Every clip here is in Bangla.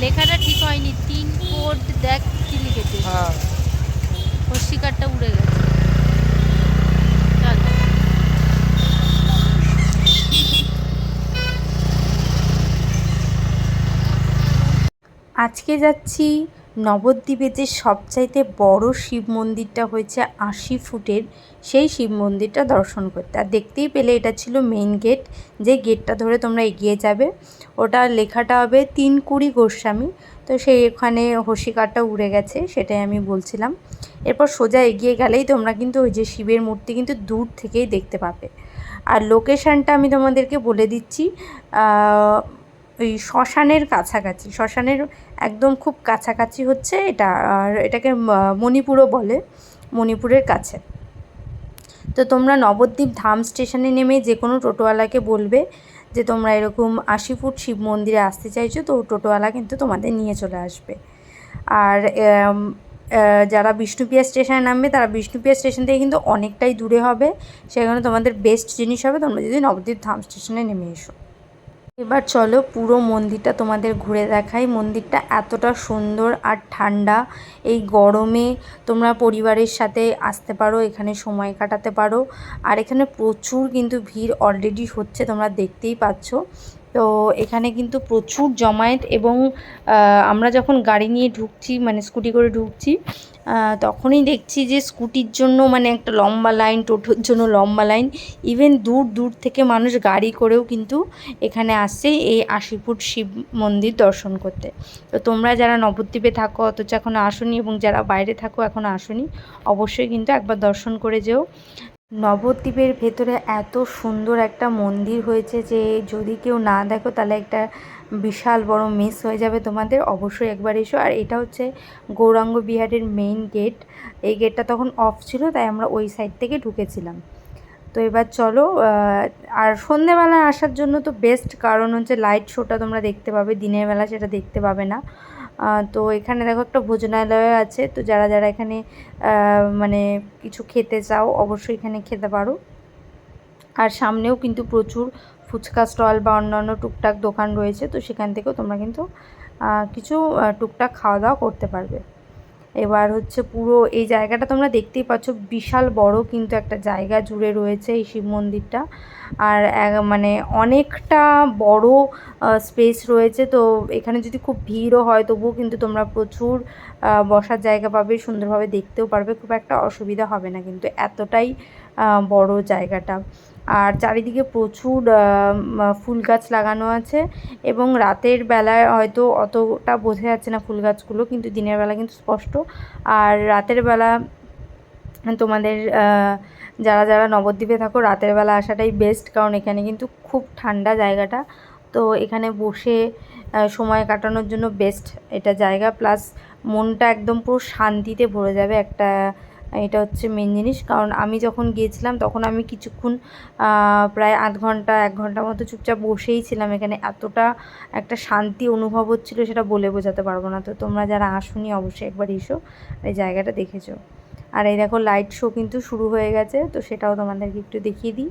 লেখাটা ঠিক হয়নি তিন কোড দেখ কি লিখেছে হ্যাঁ। শিকারটা উড়ে গেছে। আজকে যাচ্ছি নবদ্বীপে যে সবচাইতে বড় শিব মন্দিরটা হয়েছে আশি ফুটের, সেই শিব মন্দিরটা দর্শন করতে। আর দেখতেই পেলে এটা ছিল মেইন গেট যে গেটটা ধরে তোমরা এগিয়ে যাবে। ওটা লেখাটা হবে তিন কুড়ি গোস্বামী। তো সেই ওখানে হসিকারটা উড়ে গেছে, সেটাই আমি বলছিলাম। এরপর সোজা এগিয়ে গেলেই তোমরা কিন্তু ওই যে শিবের মূর্তি কিন্তু দূর থেকেই দেখতে পাবে। আর লোকেশানটা আমি তোমাদেরকে বলে দিচ্ছি ওই শ্মশানের কাছাকাছি, শ্মশানের একদম খুব কাছাকাছি হচ্ছে এটা, আর এটাকে মণিপুরও বলে, মণিপুরের কাছে। তো তোমরা নবদ্বীপ ধাম স্টেশনে নেমে যে কোনো টোটোওয়ালাকে বলবে যে তোমরা এরকম আশি ফুট শিব মন্দিরে আসতে চাইছো, তো টোটোওয়ালা কিন্তু তোমাদের নিয়ে চলে আসবে। আর যারা বিষ্ণুপ্রিয়া স্টেশনে নামবে, তারা বিষ্ণুপ্রিয়া স্টেশন থেকে কিন্তু অনেকটাই দূরে হবে। সেখানে তোমাদের বেস্ট জিনিস হবে তোমরা যদি নবদ্বীপ ধাম স্টেশনে নেমে এসো। এবার চলো পুরো মন্দিরটা তোমাদের ঘুরে দেখাই। মন্দিরটা এতটা সুন্দর আর ঠান্ডা। এই গরমে তোমরা পরিবারের সাথে আসতে পারো, এখানে সময় কাটাতে পারো। আর এখানে প্রচুর কিন্তু ভিড় অলরেডি হচ্ছে, তোমরা দেখতেই পাচ্ছ। তো এখানে কিন্তু প্রচুর জমায়েত এবং আমরা যখন গাড়ি নিয়ে ঢুকছি মানে স্কুটি করে ঢুকছি তখনই দেখছি যে স্কুটির জন্য মানে একটা লম্বা লাইন, টোটোর জন্য লম্বা লাইন ইভেন দূর দূর থেকে মানুষ গাড়ি করেও কিন্তু এখানে আসছে এই আশি ফুট শিব মন্দির দর্শন করতে। তো তোমরা যারা নবদ্বীপে থাকো, অথচ এখনও আসনি এবং যারা বাইরে থাকো এখনও আসনি, অবশ্যই কিন্তু একবার দর্শন করে যেও। নবদ্বীপের ভেতরে এত সুন্দর একটা মন্দির হয়েছে যে যদি কেউ না দেখো তাহলে একটা বিশাল বড় মিস হয়ে যাবে তোমাদের। অবশ্যই একবার এসো। আর এটা হচ্ছে গৌরাঙ্গ বিহারের মেইন গেট এই গেটটা তখন অফ ছিল, তাই আমরা ওই সাইড থেকে ঢুকেছিলাম। তো এবার চলো আর সন্ধেবেলা আসার জন্য তো বেস্ট কারণ হচ্ছে লাইট শোটা তোমরা দেখতে পাবে, দিনের বেলা সেটা দেখতে পাবে না। তো এখানে দেখো একটা ভোজনালয় আছে, তো যারা যারা এখানে মানে কিছু খেতে চাও অবশ্যই এখানে খেতে পারো। আর সামনেও কিন্তু প্রচুর ফুচকা স্টল বা অন্যান্য টুকটাক দোকান রয়েছে, তো সেখান থেকেও তোমরা কিন্তু কিছু টুকটাক খাওয়া দাওয়া করতে পারবে। এবার হচ্ছে পুরো এই জায়গাটা তোমরা দেখতেই পাচ্ছ, বিশাল বড় কিন্তু একটা জায়গা জুড়ে রয়েছে এই শিব মন্দিরটা। আর মানে অনেকটা বড় স্পেস রয়েছে। তো এখানে যদি খুব ভিড়ও হয় তবুও কিন্তু তোমরা প্রচুর বসার জায়গা পাবে, সুন্দরভাবে দেখতেও পারবে। খুব একটা অসুবিধা হবে না কিন্তু এতটাই বড় জায়গাটা। আর চারিদিকে প্রচুর ফুল গাছ লাগানো আছে এবং রাতের বেলায় হয়তো অতটা বোঝা যাচ্ছে না ফুল গাছগুলো, কিন্তু দিনের বেলা কিন্তু স্পষ্ট। আর রাতের বেলা তোমাদের যারা যারা নবদ্বীপে থাকো, রাতের বেলা আসাটাই বেস্ট কারণ এখানে কিন্তু খুব ঠান্ডা জায়গাটা। তো এখানে বসে সময় কাটানোর জন্য বেস্ট এটা জায়গা। প্লাস মনটা একদম পুরো শান্তিতে ভরে যাবে একটা এটা হচ্ছে মেন জিনিস। কারণ আমি যখন গিয়েছিলাম, তখন আমি কিছুক্ষণ প্রায় আধ ঘণ্টা, এক ঘণ্টার মতো চুপচাপ বসেই ছিলাম। এখানে এতটা একটা শান্তি অনুভব হচ্ছিল সেটা বলে বোঝাতে পারব না। তো তোমরা যারা আসুনি, অবশ্যই একবার এসো, এই জায়গাটা দেখেছ। আর এই দেখো লাইট শো কিন্তু শুরু হয়ে গেছে, তো সেটাও তোমাদেরকে একটু দেখিয়ে দিই।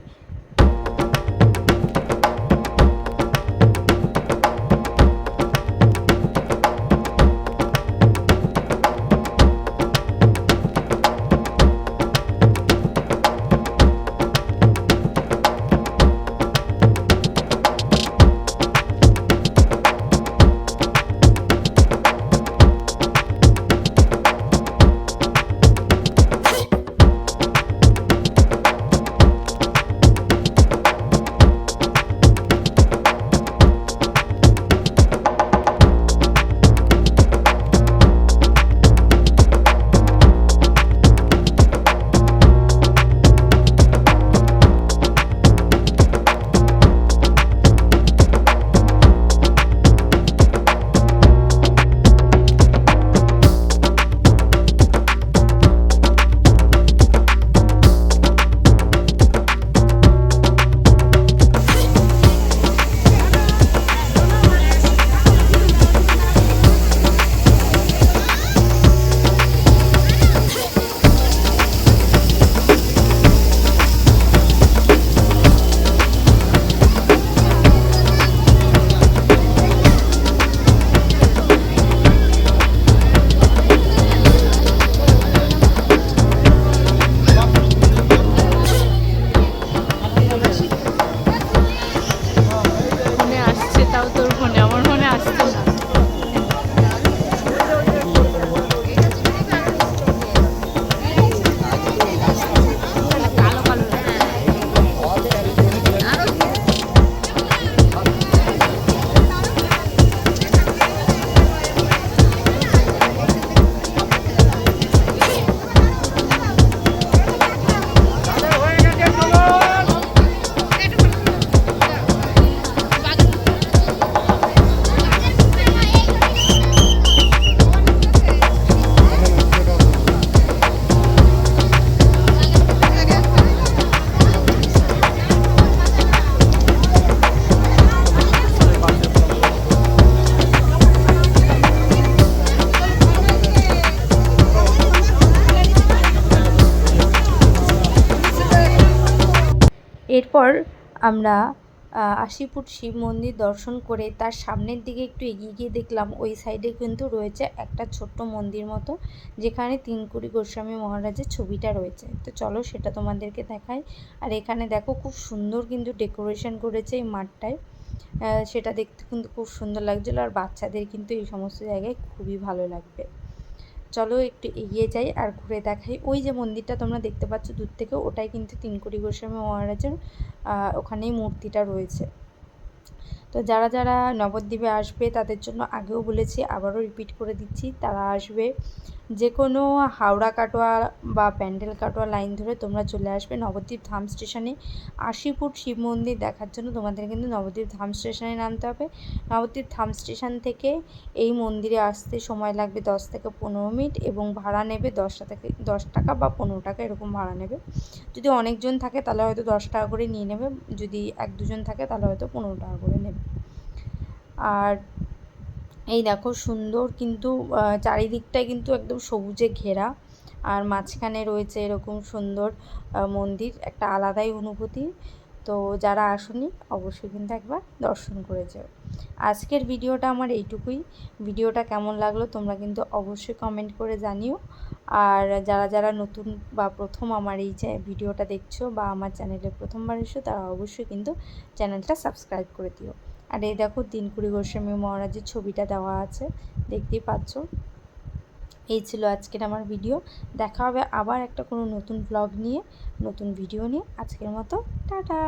তারপর আমরা আহ, আশি ফুট শিব মন্দির দর্শন করে তার সামনের দিকে একটু এগিয়ে গিয়ে দেখলাম ওই সাইডে কিন্তু রয়েছে একটা ছোট্ট মন্দির মতো যেখানে তিনকুড়ি গোস্বামী মহারাজের ছবিটা রয়েছে। তো চলো সেটা তোমাদেরকে দেখাই। আর এখানে দেখো খুব সুন্দর কিন্তু ডেকোরেশন করেছে এই মাঠটায়। সেটা দেখতে কিন্তু খুব সুন্দর লাগছিল আর বাচ্চাদের কিন্তু এই সমস্ত জায়গায় খুবই ভালো লাগবে। চলো একটু এগিয়ে যাই আর ঘুরে দেখাই। ওই যে মন্দিরটা তোমরা দেখতে পাচ্ছ, দূর থেকে ওটাই কিন্তু তিনকুড়ি গোস্বামী মহারাজের ওখানেই মূর্তিটা রয়েছে। তো যারা যারা নবদ্বীপে আসবে তাদের জন্য আগেও বলেছি, আবারও রিপিট করে দিচ্ছি, তারা আসবে যে কোনো হাওড়া কাটোয়া বা প্যান্ডেল কাটোয়া লাইন ধরে তোমরা চলে আসবে নবদ্বীপ ধাম স্টেশনে আশি ফুট শিব মন্দির দেখার জন্য তোমাদের কিন্তু নবদ্বীপ ধাম স্টেশনে নামতে হবে। নবদ্বীপ ধাম স্টেশন থেকে এই মন্দিরে আসতে সময় লাগবে দশ থেকে পনেরো মিনিট এবং ভাড়া নেবে দশটা থেকে, দশ টাকা বা পনেরো টাকা এরকম ভাড়া নেবে। যদি অনেকজন থাকে তাহলে হয়তো দশ টাকা করে নিয়ে নেবে, যদি এক দুজন থাকে তাহলে হয়তো পনেরো টাকা করে নেবে। আর এই দেখো সুন্দর কিন্তু আহ, চারিদিকটাই কিন্তু একদম সবুজে ঘেরা। আর মাঝখানে রয়েছে এরকম সুন্দর মন্দির একটা আলাদাই অনুভূতি। তো যারা আসনি অবশ্যই কিন্তু একবার দর্শন করে যাও। আজকের ভিডিওটা আমার এইটুকুই। ভিডিওটা কেমন লাগল তোমরা কিন্তু অবশ্যই কমেন্ট করে জানিও। আর যারা যারা নতুন বা প্রথম আমার এই ভিডিওটা দেখছ বা আমার চ্যানেলে প্রথমবার এসো তারা অবশ্যই কিন্তু চ্যানেলটা সাবস্ক্রাইব করে দিও। আর এই দেখো তিনকুড়ি গোস্বামী মহারাজের ছবিটা দেওয়া আছে, দেখতেই পাচ্ছ। এই ছিল আজকের আমার ভিডিও দেখা হবে আবার একটা কোনো নতুন ব্লগ নিয়ে, নতুন ভিডিও নিয়ে। আজকের মতো, টাটা!